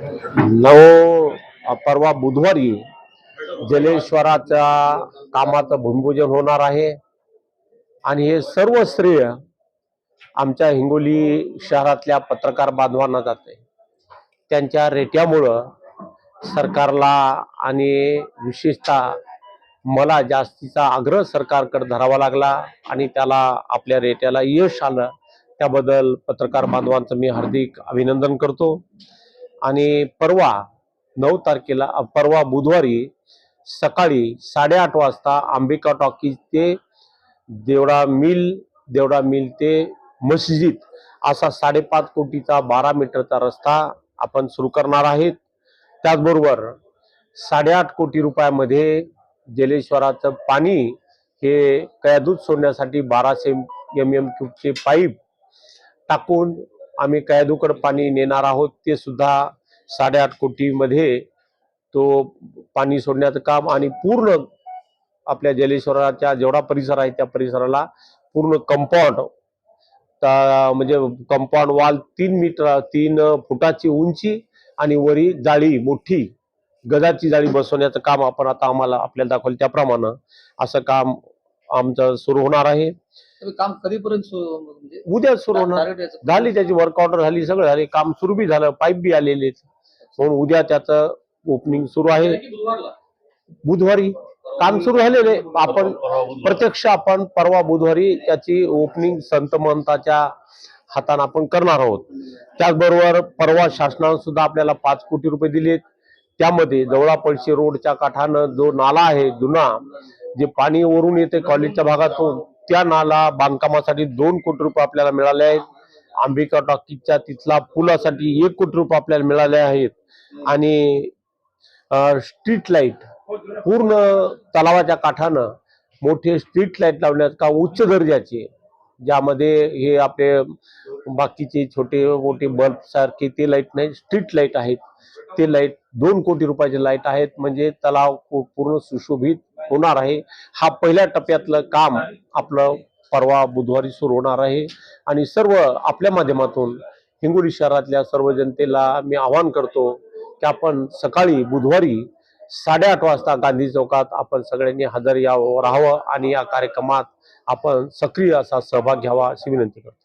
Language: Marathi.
नऊ हो, परवा बुधवारी जलेश्वराच्या कामाचं भूमिपूजन होणार आहे. आणि हे सर्व श्रेय आमच्या हिंगोली शहरातल्या पत्रकार बांधवांना जाते. त्यांच्या रेट्यामुळं सरकारला आणि विशेषतः मला जास्तीचा आग्रह सरकारकडे धरावा लागला आणि त्याला आपल्या रेट्याला यश आलं. त्याबद्दल पत्रकार बांधवांचं मी हार्दिक अभिनंदन करतो. आणि परवा नऊ तारखेला परवा बुधवारी सकाळी साडेआठ वाजता अंबिका टॉकीज ते देवडा मिल देवडा मिल ते मस्जिद असा साडेपाच कोटीचा बारा मीटरचा रस्ता आपण सुरू करणार आहेत. त्याचबरोबर साडेआठ कोटी रुपयामध्ये जलेश्वराचं पाणी हे कयादूत सोडण्यासाठी बाराशे एम एम क्यूबचे पाईप टाकून आम्ही कायदोकड पाणी नेणार आहोत ते सुद्धा साडेआठ कोटीमध्ये तो पाणी सोडण्याचं काम आणि पूर्ण आपल्या जलेश्वराच्या जेवढा परिसर आहे त्या परिसराला पूर्ण कंपाऊंड म्हणजे कंपाऊंड वॉल तीन मीटर तीन फुटाची उंची आणि वरी जाळी मोठी गजाची जाळी बसवण्याचं काम आपण आता आम्हाला आपल्याला दाखवलं त्याप्रमाणे असं काम आमचं सुरू होणार आहे. काम कधीपर्यंत म्हणजे? उद्या सुरू होणार. झाली त्याची वर्क ऑर्डर झाली सगळं झाले. काम सुरू बी झालं पाईप बी आलेले म्हणून उद्या त्याचं ओपनिंग सुरू आहे. बुधवारी. काम सुरू झालेले आपण प्रत्यक्ष आपण परवा बुधवारी त्याची ओपनिंग संत महंताच्या हाताने आपण करणार आहोत. त्याचबरोबर परवा शासनानं सुद्धा आपल्याला पाच कोटी रुपये दिलेत. त्यामध्ये जवळा पळशी रोडच्या काठानं जो नाला आहे जुना जे पाणी वरून येते कॉलेजच्या भागातून त्या नाला बांधकामासाठी दोन कोटी रुपये आपल्याला मिळाले आहेत. आंबिका टॉकीजच्या तिथला पुलासाठी एक कोटी रुपये आपल्याला मिळाले आहेत. आणि स्ट्रीट लाइट पूर्ण तलावाच्या काठानं मोठे स्ट्रीट लाइट लावण्यात का उच्च दर्जाचे ज्यामध्ये हे आपले बाकीचे छोटे मोठे बल्ब सारखे ते लाइट नाही स्ट्रीट लाइट आहेत. ते लाइट दोन कोटी रुपयाचे लाइट आहेत. म्हणजे तलाव पूर्ण सुशोभित होणार आहे. हा पहिल्या टप्प्यातलं काम आपलं परवा बुधवारी सुरू होणार आहे. आणि सर्व आपल्या माध्यमातून हिंगोली शहरातल्या सर्व जनतेला मी आवाहन करतो की आपण सकाळी बुधवारी साडेआठ वाजता गांधी चौकात आपण सगळ्यांनी हजर यावं राहावं आणि या कार्यक्रमात आपण सक्रिय असा सहभाग घ्यावा अशी विनंती करतो.